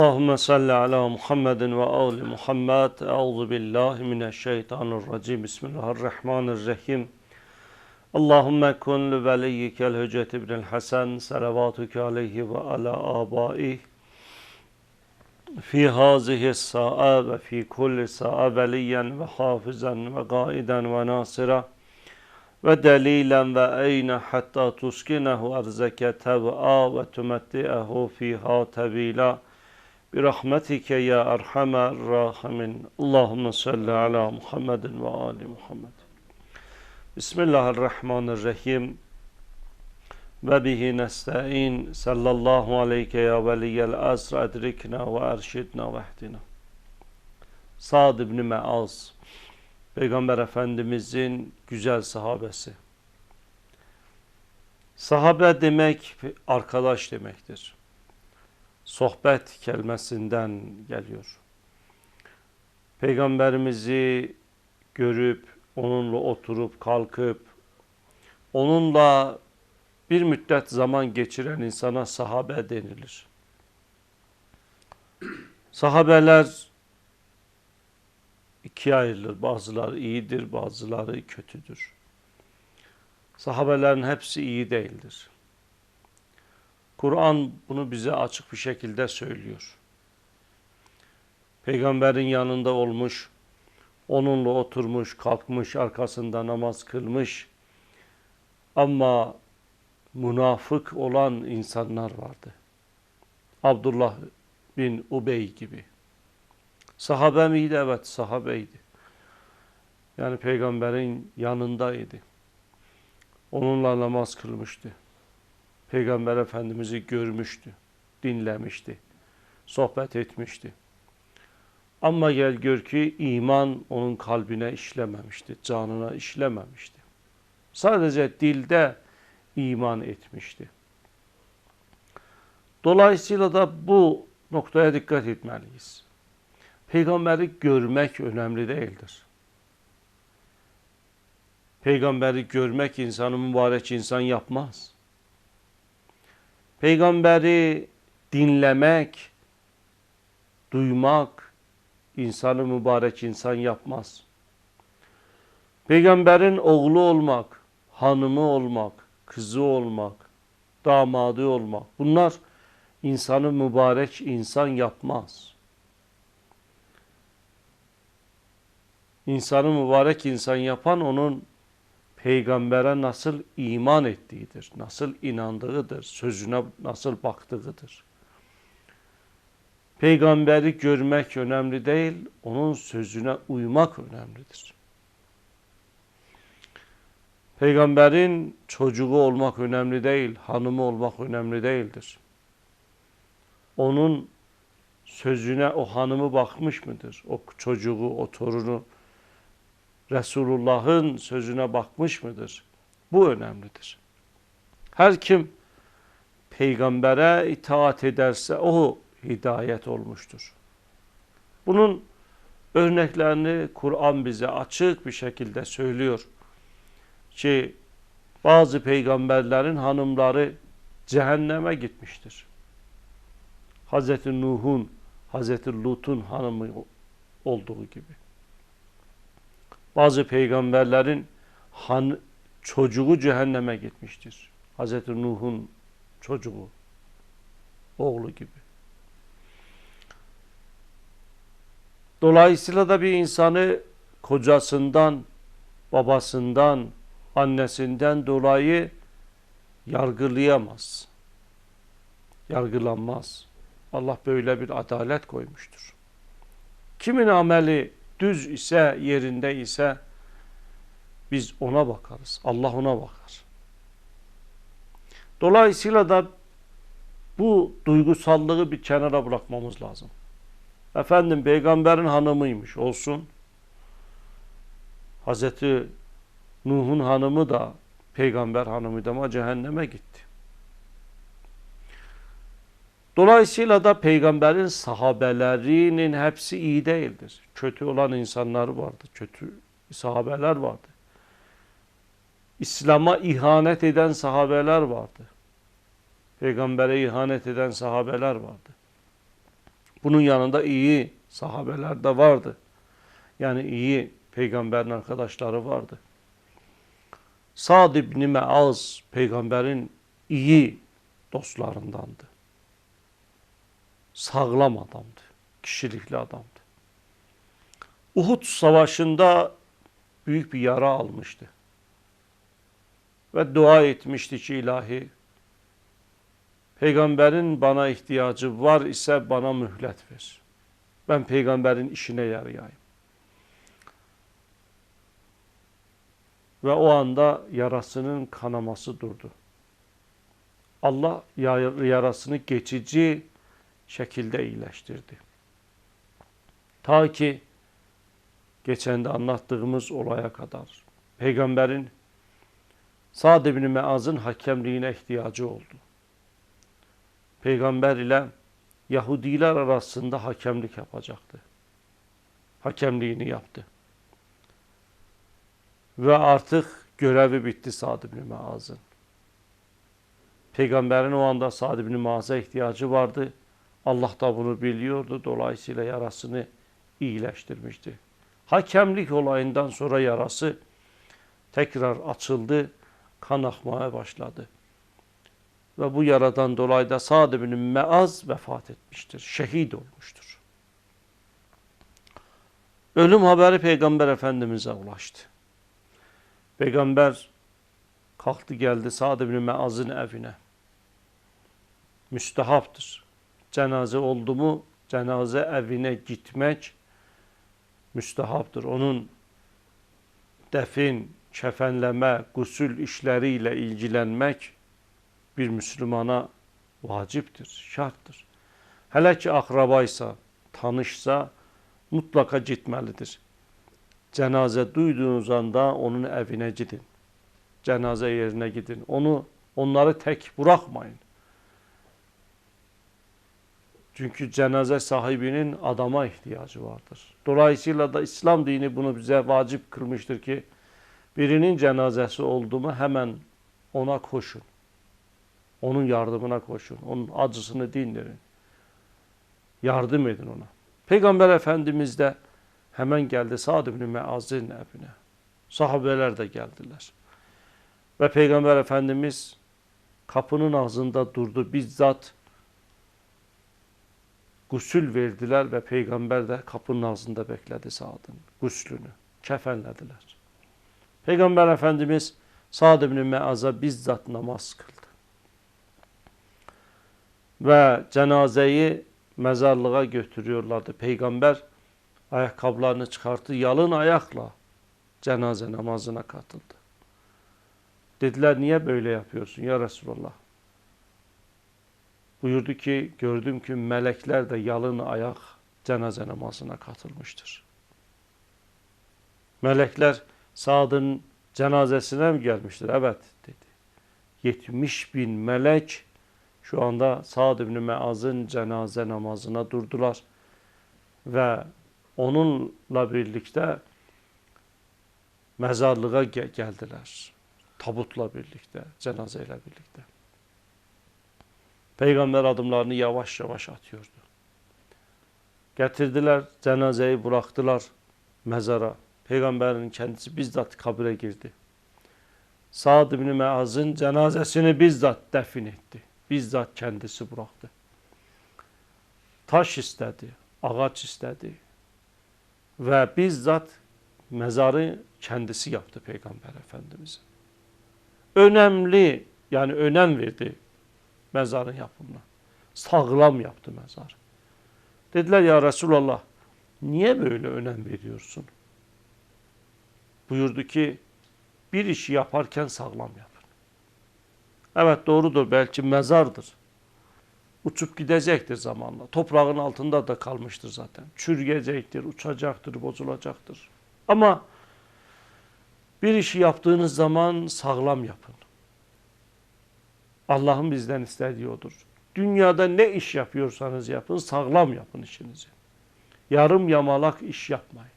اللهم صل على محمد وآل محمد. أعوذ بالله من الشيطان الرجيم. بسم الله الرحمن الرحيم اللهم كن لوليك الهجة بن الحسن صلواتك عليه وعلى آبائه. في هذه الساعة وفي كل ساعة وليا وحافظا وقائدا وناصرا ودليلا وأين حتى تسكنه أرزك تبعا وتمتئه فيها طويلا برحمتك يا أرحم الراحمين اللهم صل على محمد وآل محمد بسم الله الرحمن الرحيم وبه نستعين صلى الله عليك يا ولي الأسر أدركنا وأرشدنا واهدنا Sa'd ibn Meaz Peygamber Efendimizin güzel sahabesi. Sahabe demek arkadaş demektir sohbet kelimesinden geliyor. Peygamberimizi görüp, onunla oturup, kalkıp, onunla bir müddet zaman geçiren insana sahabe denilir. Sahabeler ikiye ayrılır. Bazıları iyidir, bazıları kötüdür. Sahabelerin hepsi iyi değildir. Kur'an bunu bize açık bir şekilde söylüyor. Peygamberin yanında olmuş, onunla oturmuş, kalkmış, arkasında namaz kılmış. Ama münafık olan insanlar vardı. Abdullah bin Ubey gibi. Sahabe miydi? Evet sahabeydi. Yani peygamberin yanındaydı. Onunla namaz kılmıştı. Peygamber Efendimiz'i görmüştü, dinlemişti, sohbet etmişti. Ama gel gör ki iman onun kalbine işlememişti, canına işlememişti. Sadece dilde iman etmişti. Dolayısıyla da bu noktaya dikkat etmeliyiz. Peygamberi görmek önemli değildir. Peygamberi görmek insanı mübarek insan yapmaz. Peygamberi dinlemek, duymak insanı mübarek insan yapmaz. Peygamberin oğlu olmak, hanımı olmak, kızı olmak, damadı olmak bunlar insanı mübarek insan yapmaz. İnsanı mübarek insan yapan onun peygambere nasıl iman ettiğidir, nasıl inandığıdır, sözüne nasıl baktığıdır. Peygamberi görmek önemli değil, onun sözüne uymak önemlidir. Peygamberin çocuğu olmak önemli değil, hanımı olmak önemli değildir. Onun sözüne o hanımı bakmış mıdır? O çocuğu, o torunu Resulullah'ın sözüne bakmış mıdır? Bu önemlidir. Her kim peygambere itaat ederse o hidayet olmuştur. Bunun örneklerini Kur'an bize açık bir şekilde söylüyor. Ki bazı peygamberlerin hanımları cehenneme gitmiştir. Hazreti Nuh'un, Hazreti Lut'un hanımı olduğu gibi. Bazı peygamberlerin han, çocuğu cehenneme gitmiştir. Hazreti Nuh'un çocuğu, oğlu gibi. Dolayısıyla da bir insanı kocasından, babasından, annesinden dolayı yargılayamaz. Yargılanmaz. Allah böyle bir adalet koymuştur. Kimin ameli düz ise, yerinde ise biz ona bakarız. Allah ona bakar. Dolayısıyla da bu duygusallığı bir kenara bırakmamız lazım. Efendim peygamberin hanımıymış olsun. Hazreti Nuh'un hanımı da peygamber hanımıydı ama cehenneme gitti. Dolayısıyla da peygamberin sahabelerinin hepsi iyi değildir. Kötü olan insanlar vardı. Kötü sahabeler vardı. İslam'a ihanet eden sahabeler vardı. Peygambere ihanet eden sahabeler vardı. Bunun yanında iyi sahabeler de vardı. Yani iyi peygamberin arkadaşları vardı. Sa'd ibn Me'az peygamberin iyi dostlarındandı. Sağlam adamdı. Kişilikli adamdı. Uhud savaşında büyük bir yara almıştı. Ve dua etmişti ki ilahi peygamberin bana ihtiyacı var ise bana mühlet ver. Ben peygamberin işine yarayayım. Ve o anda yarasının kanaması durdu. Allah yarasını geçici şekilde iyileştirdi. Ta ki geçen de anlattığımız olaya kadar peygamberin Sa'd ibn Meaz'ın hakemliğine ihtiyacı oldu. Peygamber ile Yahudiler arasında hakemlik yapacaktı. Hakemliğini yaptı. Ve artık görevi bitti Sa'd ibn Meaz'ın. Peygamberin o anda Sa'd ibn Muaz'a ihtiyacı vardı. Allah da bunu biliyordu. Dolayısıyla yarasını iyileştirmişti. Hakemlik olayından sonra yarası tekrar açıldı. Kan akmaya başladı. Ve bu yaradan dolayı da Sa'd ibn Meaz vefat etmiştir. Şehit olmuştur. Ölüm haberi Peygamber Efendimiz'e ulaştı. Peygamber kalktı geldi Sa'd ibn Meaz'ın evine. Müstehaptır. Cenaze oldu mu cenaze evine gitmek müstehaptır. Onun defin, kefenleme, gusül işleriyle ilgilenmek bir Müslümana vaciptir, şarttır. Hele ki akrabaysa, tanışsa mutlaka gitmelidir. Cenaze duyduğunuz anda onun evine gidin. Cenaze yerine gidin. Onu onları tek bırakmayın. Çünkü cenaze sahibinin adama ihtiyacı vardır. Dolayısıyla da İslam dini bunu bize vacip kılmıştır ki birinin cenazesi oldu mu hemen ona koşun. Onun yardımına koşun. Onun acısını dindirin. Yardım edin ona. Peygamber Efendimiz de hemen geldi Sa'd ibn Meaz'ın evine. Sahabeler de geldiler. Ve Peygamber Efendimiz kapının ağzında durdu. Bizzat gusül verdiler ve peygamber de kapının ağzında bekledi Sa'd'ın guslünü. Kefenlediler. Peygamber Efendimiz Sa'd ibn Meaz'a bizzat namaz kıldı. Ve cenazeyi mezarlığa götürüyorlardı. Peygamber ayakkabılarını çıkarttı. Yalın ayakla cenaze namazına katıldı. Dediler niye böyle yapıyorsun ya Resulallah? Buyurdu ki gördüm ki melekler de yalın ayak cenaze namazına katılmıştır. Melekler Sad'ın cenazesine mi gelmiştir? Evet dedi. 70 bin melek şu anda Sa'd ibn Meaz'ın cenaze namazına durdular. Ve onunla birlikte mezarlığa geldiler. Tabutla birlikte, cenazeyle birlikte. Peyğəmbər adımlarını yavaş-yavaş atıyordu. Gətirdilər, cənazəyi buraxdılar məzara. Peyğəmbərin kəndisi bizzat kabirə girdi. Sad ibn Məazın cənazəsini bizzat dəfin etdi. Bizzat kəndisi buraxdı. Taş istədi, ağac istədi və bizzat məzarı kəndisi yaptı Peyğəmbər Əfəndimizin. Önəmli, yəni önəm verdi mezarın yapımına. Sağlam yaptı mezar. Dediler ya Resulallah niye böyle önem veriyorsun? Buyurdu ki bir işi yaparken sağlam yapın. Evet doğrudur belki mezardır. Uçup gidecektir zamanla. Toprağın altında da kalmıştır zaten. Çürüyecektir, uçacaktır, bozulacaktır. Ama bir işi yaptığınız zaman sağlam yapın. Allah'ın bizden istediği odur. Dünyada ne iş yapıyorsanız yapın, sağlam yapın işinizi. Yarım yamalak iş yapmayın.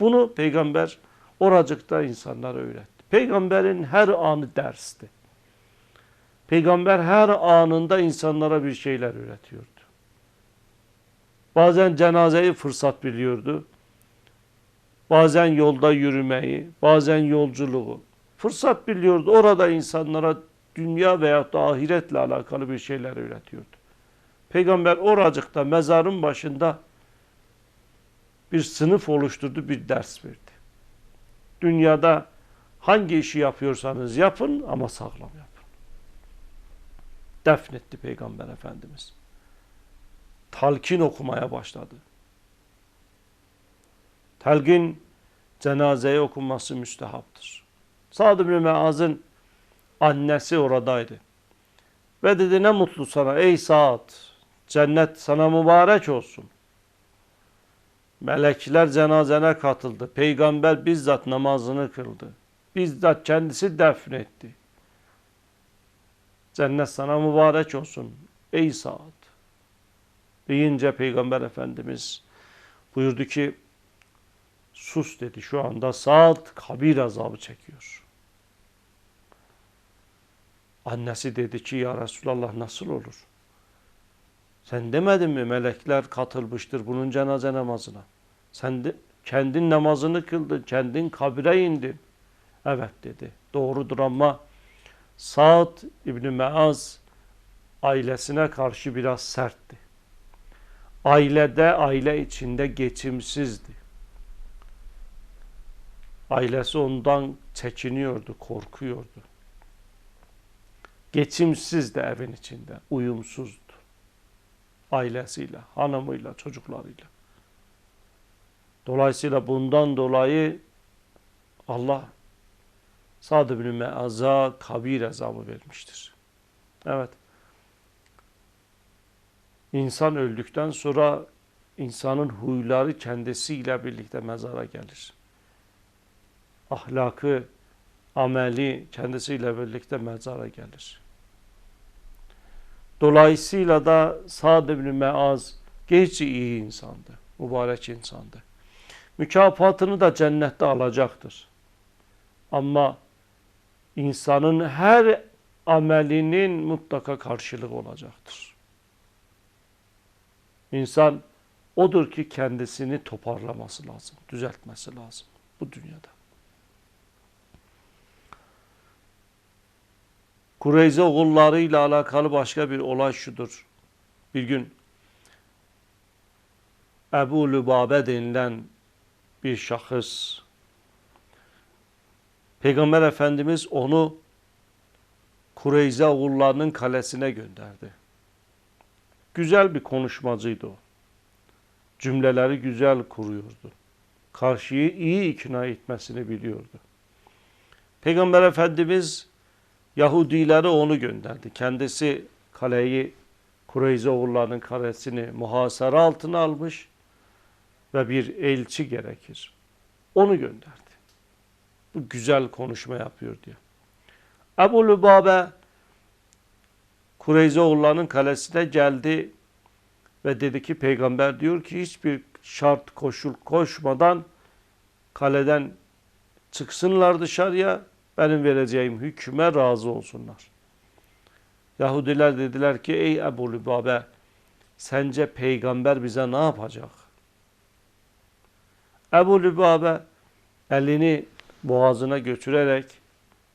Bunu peygamber oracıkta insanlara öğretti. Peygamberin her anı dersti. Peygamber her anında insanlara bir şeyler öğretiyordu. Bazen cenazeyi fırsat biliyordu. Bazen yolda yürümeyi, bazen yolculuğu. Fırsat biliyordu. Orada insanlara dünya veyahut da ahiretle alakalı bir şeyler öğretiyordu. Peygamber oracıkta mezarın başında bir sınıf oluşturdu, bir ders verdi. Dünyada hangi işi yapıyorsanız yapın ama sağlam yapın. Defnetti Peygamber Efendimiz. Talkin okumaya başladı. Telgin cenazeye okunması müstehaptır. Sa'd ibn Meaz'ın annesi oradaydı. Ve dedi ne mutlu sana ey Sa'd. Cennet sana mübarek olsun. Melekler cenazene katıldı. Peygamber bizzat namazını kıldı. Bizzat kendisi defnetti. Cennet sana mübarek olsun ey Sa'd. Deyince Peygamber Efendimiz buyurdu ki sus dedi şu anda Sa'd kabir azabı çekiyor. Annesi dedi ki ya Resulallah nasıl olur? Sen demedin mi melekler katılmıştır bunun cenaze namazına? Sen de kendin namazını kıldın, kendin kabire indin. Evet dedi. Doğrudur ama Sa'd İbni Meaz ailesine karşı biraz sertti. Ailede, aile içinde geçimsizdi. Ailesi ondan çekiniyordu, korkuyordu. Geçimsiz de evin içinde, uyumsuzdu. Ailesiyle, hanımıyla, çocuklarıyla. Dolayısıyla bundan dolayı Allah Sa'd ibn Me'az'a kabir azabı vermiştir. Evet. İnsan öldükten sonra insanın huyları kendisiyle birlikte mezara gelir. Ahlakı, ameli kendisiyle birlikte mezara gelir. Dolayısıyla da Sa'd ibn Meaz gerçi iyi insandı, mübarek insandı. Mükafatını da cennette alacaktır. Ama insanın her amelinin mutlaka karşılığı olacaktır. İnsan odur ki kendisini toparlaması lazım, düzeltmesi lazım bu dünyada. Kureyze oğulları ile alakalı başka bir olay şudur. Bir gün Ebu Lübabe denilen bir şahıs Peygamber Efendimiz onu Kureyze oğullarının kalesine gönderdi. Güzel bir konuşmacıydı o. Cümleleri güzel kuruyordu. Karşıyı iyi ikna etmesini biliyordu. Peygamber Efendimiz Yahudileri onu gönderdi. Kendisi kaleyi Kureyze oğullarının kalesini muhasara altına almış ve bir elçi gerekir. Onu gönderdi. Bu güzel konuşma yapıyor diye. Ebu Lübabe Kureyze oğullarının kalesine geldi ve dedi ki peygamber diyor ki hiçbir şart koşul koşmadan kaleden çıksınlar dışarıya benim vereceğim hüküme razı olsunlar. Yahudiler dediler ki ey Ebu Lübabe sence peygamber bize ne yapacak? Ebu Lübabe elini boğazına götürerek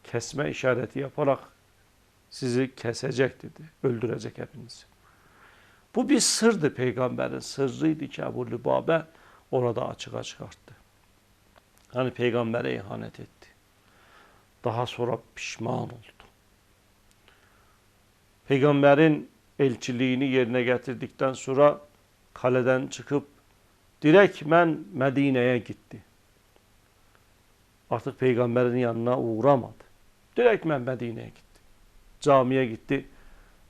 kesme işareti yaparak sizi kesecek dedi. Öldürecek hepinizi. Bu bir sırdı peygamberin sırrıydı ki Ebu Lübabe orada açığa çıkarttı. Hani peygambere ihanet etti. Daha sonra pişman oldu. Peygamberin elçiliğini yerine getirdikten sonra kaleden çıkıp direktmen Medine'ye gitti. Artık peygamberin yanına uğramadı. Direktmen Medine'ye gitti. Camiye gitti.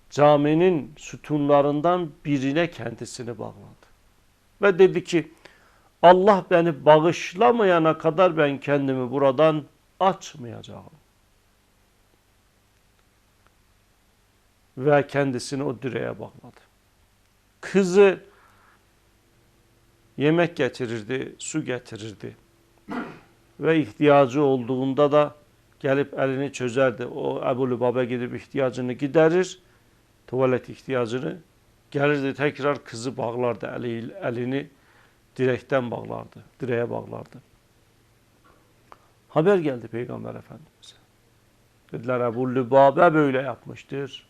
Caminin sütunlarından birine kendisini bağladı. Ve dedi ki Allah beni bağışlamayana kadar ben kendimi buradan açmayacağım. Ve kendisini o direğe bağladı. Kızı yemek getirirdi, su getirirdi. Ve ihtiyacı olduğunda da gelip elini çözerdi. O Ebu Lübab'e gidip ihtiyacını giderir, tuvalet ihtiyacını. Gelirdi tekrar kızı bağlardı, eli, elini direkten bağlardı, direğe bağlardı. Haber geldi Peygamber Efendimiz'e. Dediler Ebu Lübabe böyle yapmıştır.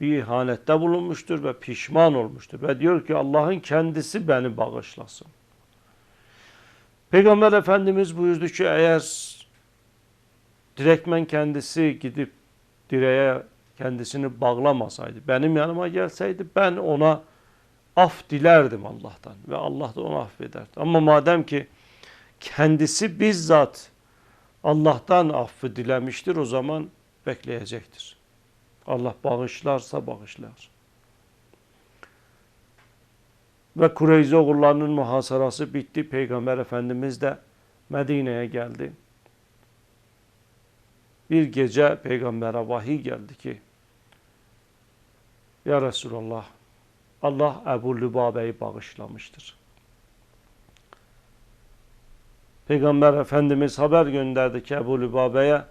Bir ihanette bulunmuştur ve pişman olmuştur. Ve diyor ki Allah'ın kendisi beni bağışlasın. Peygamber Efendimiz buyurdu ki eğer direktmen kendisi gidip direğe kendisini bağlamasaydı, benim yanıma gelseydi ben ona af dilerdim Allah'tan ve Allah da onu affederdi. Ama madem ki kendisi bizzat Allah'tan affı dilemiştir o zaman bekleyecektir. Allah bağışlarsa bağışlar. Ve Kureyze oğullarının muhasarası bitti. Peygamber Efendimiz de Medine'ye geldi. Bir gece peygambere vahiy geldi ki Ya Resulallah Allah Ebu Lübabe'yi bağışlamıştır. Peygamber Efendimiz haber gönderdi ki Ebu Lübabe'ye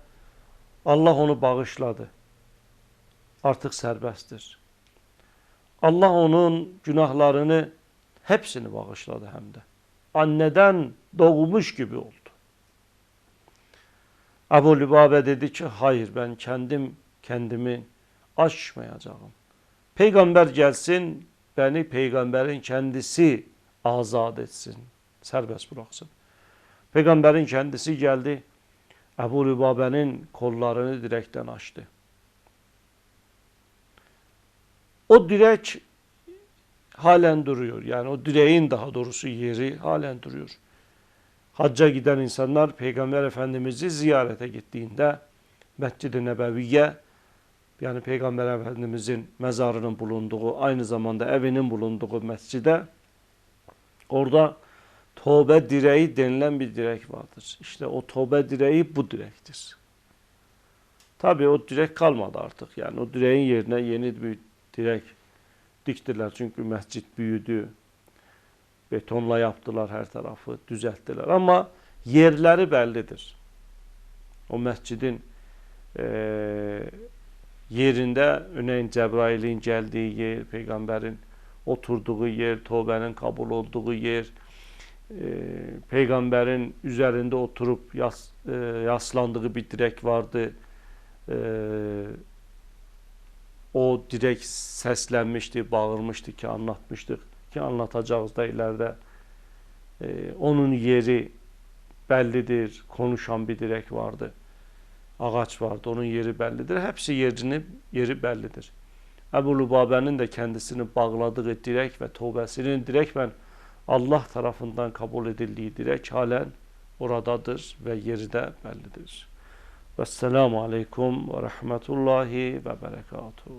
Allah onu bağışladı. Artık serbesttir. Allah onun günahlarını hepsini bağışladı hem de. Anneden doğmuş gibi oldu. Ebu Lübabe dedi ki hayır ben kendim kendimi aşmayacağım. Peygamber gelsin beni peygamberin kendisi azat etsin. Serbest bıraksın. Peygamberin kendisi geldi. Ebu Lübabe'nin kollarını direkten açtı. O direk halen duruyor. Yani o direğin daha doğrusu yeri halen duruyor. Hacca giden insanlar Peygamber Efendimiz'i ziyarete gittiğinde Mescid-i Nebeviye yani Peygamber Efendimiz'in mezarının bulunduğu aynı zamanda evinin bulunduğu mescide orada Tobe direği denilen bir direk vardır. İşte o tobe direği bu direktir. Tabi o direk kalmadı artık. Yani o direğin yerine yeni bir direk diktiler. Çünkü mescit büyüdü. Betonla yaptılar her tarafı, düzelttiler. Ama yerleri bellidir. O mescidin e, yerinde örneğin Cebrail'in geldiği yer, peygamberin oturduğu yer, tövbenin kabul olduğu yer, e, peygamberin üzerinde oturup yas, e, yaslandığı bir direk vardı. E, o direk seslenmişti, bağırmıştı ki anlatmıştık ki anlatacağız da ileride. E, onun yeri bellidir. Konuşan bir direk vardı. Ağaç vardı. Onun yeri bellidir. Hepsi yerini yeri bellidir. Ebu Lubabe'nin de kendisini bağladığı direk ve tövbesinin direk ben Allah tarafından kabul edildiği direk halen oradadır ve yeri de bellidir. Vesselamu Aleyküm ve Rahmetullahi ve Berekatuhu.